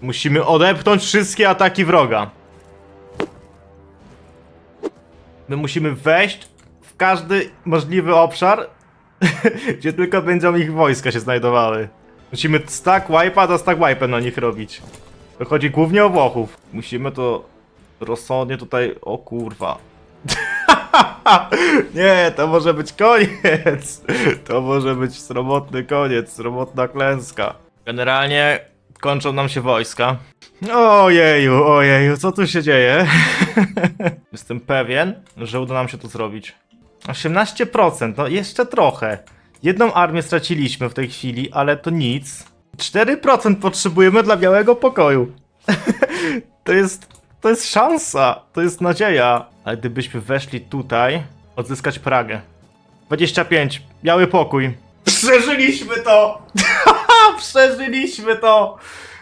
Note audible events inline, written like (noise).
Musimy odepchnąć wszystkie ataki wroga. My musimy wejść w każdy możliwy obszar, (laughs) gdzie tylko będą ich wojska się znajdowały. Musimy stack wipe'a za stack wipe'em na nich robić. To chodzi głównie o Włochów. Musimy to rozsądnie tutaj... O kurwa. (laughs) Nie, to może być koniec. (laughs) To może być sromotny koniec, sromotna klęska. Generalnie kończą nam się wojska. Ojeju, ojeju, co tu się dzieje? (laughs) Jestem pewien, że uda nam się to zrobić. 18%, no jeszcze trochę. Jedną armię straciliśmy w tej chwili, ale to nic. 4% potrzebujemy dla białego pokoju. (laughs) to jest. To jest szansa, to jest nadzieja. Ale gdybyśmy weszli tutaj, odzyskać Pragę. 25, biały pokój. Przeżyliśmy to! (laughs) Przeżyliśmy to!